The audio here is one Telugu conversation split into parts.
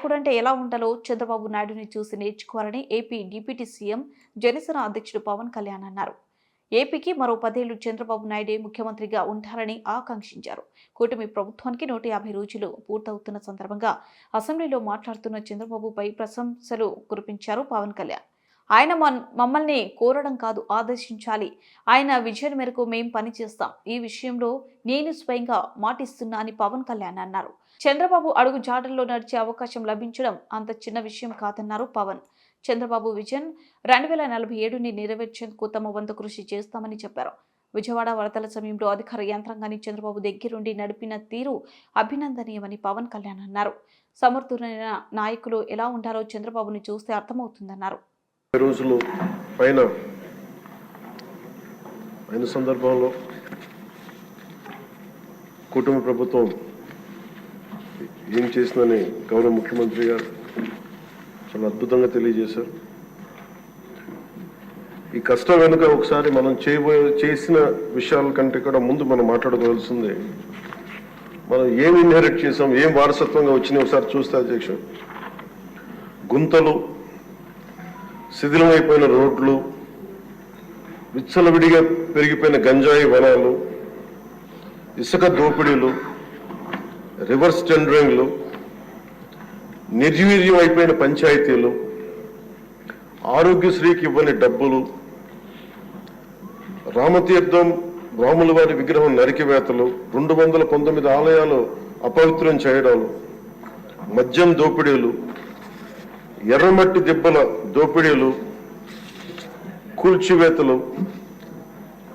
నాయకుడు అంటే ఎలా ఉండాలో చంద్రబాబు నాయుడుని చూసి నేర్చుకోవాలని ఏపీ డిప్యూటీ సీఎం జనసేన అధ్యక్షుడు పవన్ కళ్యాణ్ అన్నారు. ఏపీకి మరో పదేళ్ళు చంద్రబాబు నాయుడే ముఖ్యమంత్రిగా ఉంటారని ఆకాంక్షించారు. కూటమి ప్రభుత్వానికి నూట యాభై రోజులు పూర్తవుతున్న సందర్భంగా అసెంబ్లీలో మాట్లాడుతున్న చంద్రబాబుపై ప్రశంసలు కురిపించారు పవన్ కళ్యాణ్. ఆయన మమ్మల్ని కోరడం కాదు ఆదేశించాలి. ఆయన విజయం మేరకు మేం పనిచేస్తాం. ఈ విషయంలో నేను స్వయంగా మాటిస్తున్నా అని పవన్ కళ్యాణ్ అన్నారు. చంద్రబాబు అడుగు జాడల్లో నడిచే అవకాశం లభించడం అంత చిన్న విషయం కాదన్నారు పవన్. చంద్రబాబు విజన్ రెండు వేల నలభై ఏడుని నెరవేర్చేందుకు తమ వంతు కృషి చేస్తామని చెప్పారు. విజయవాడ వరదల సమయంలో అధికార యంత్రాంగాన్ని చంద్రబాబు దగ్గరుండి నడిపిన తీరు అభినందనీయమని పవన్ కళ్యాణ్ అన్నారు. సమర్థులైన నాయకులు ఎలా ఉంటారో చంద్రబాబుని చూస్తే అర్థమవుతుందన్నారు. రోజులు పైన అయిన సందర్భంలో కుటుంబ ప్రభుత్వం ఏం చేసిందని గౌరవ ముఖ్యమంత్రి గారు చాలా అద్భుతంగా తెలియజేశారు. ఈ కష్టం వెనుక ఒకసారి మనం చేయబోయే చేసిన విషయాల కంటే కూడా ముందు మనం మాట్లాడుకోవాల్సింది మనం ఏం ఇన్హెరిట్ చేసాం ఏం వారసత్వంగా వచ్చినాయి ఒకసారి చూస్తే అధ్యక్షుడు. గుంతలు శిథిలమైపోయిన రోడ్లు విచ్చలవిడిగా పెరిగిపోయిన గంజాయి వనాలు ఇసుక దోపిడీలు రివర్స్ టెండరింగ్లు నిర్వీర్యం అయిపోయిన పంచాయతీలు ఆరోగ్యశ్రీకి ఇవ్వని డబ్బులు రామతీర్థం రాముల వారి విగ్రహం నరికివేతలు రెండు వందల పంతొమ్మిది ఆలయాలు అపవిత్రం చేయడాలు మద్యం దోపిడీలు ఎర్రమట్టి దెబ్బల దోపిడీలు కూల్చివేతలు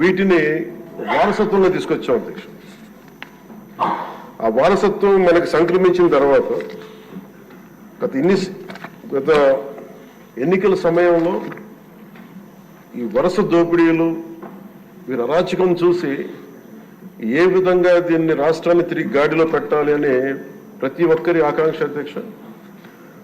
వీటిని వారసత్వంలో తీసుకొచ్చాం అధ్యక్షుడు. ఆ వారసత్వం మనకి సంక్రమించిన తర్వాత గత ఇన్ని గత ఎన్నికల సమయంలో ఈ వరుస దోపిడీలు వీరి అరాచకం చూసి ఏ విధంగా దీన్ని రాష్ట్రాన్ని తిరిగి గాడిలో పెట్టాలి అని ప్రతి ఒక్కరి ఆకాంక్ష అధ్యక్ష.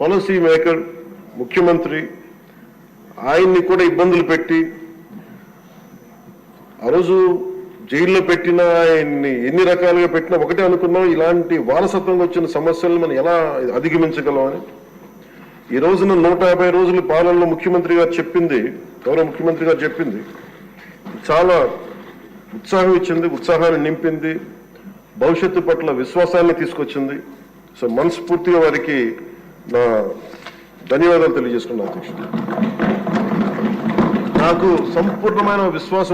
పాలసీ మేకర్ ముఖ్యమంత్రి ఆయన్ని కూడా ఇబ్బందులు పెట్టి ఆ రోజు జైల్లో పెట్టిన ఆయన్ని ఎన్ని రకాలుగా పెట్టినా ఒకటే అనుకున్నాం ఇలాంటి వారసత్వంగా వచ్చిన సమస్యలను మనం ఎలా అధిగమించగలమని ఈ రోజున నూట యాభై రోజుల పాలనలో ముఖ్యమంత్రి గారు చెప్పింది గౌరవ ముఖ్యమంత్రి గారు చెప్పింది చాలా ఉత్సాహం ఇచ్చింది ఉత్సాహాన్ని నింపింది భవిష్యత్తు పట్ల విశ్వాసాన్ని తీసుకొచ్చింది. సో మనస్ఫూర్తిగా వారికి నా ధన్యవాదాలు తెలియజేసుకున్నాను అధ్యక్షుడు. నాకు సంపూర్ణమైన విశ్వాసం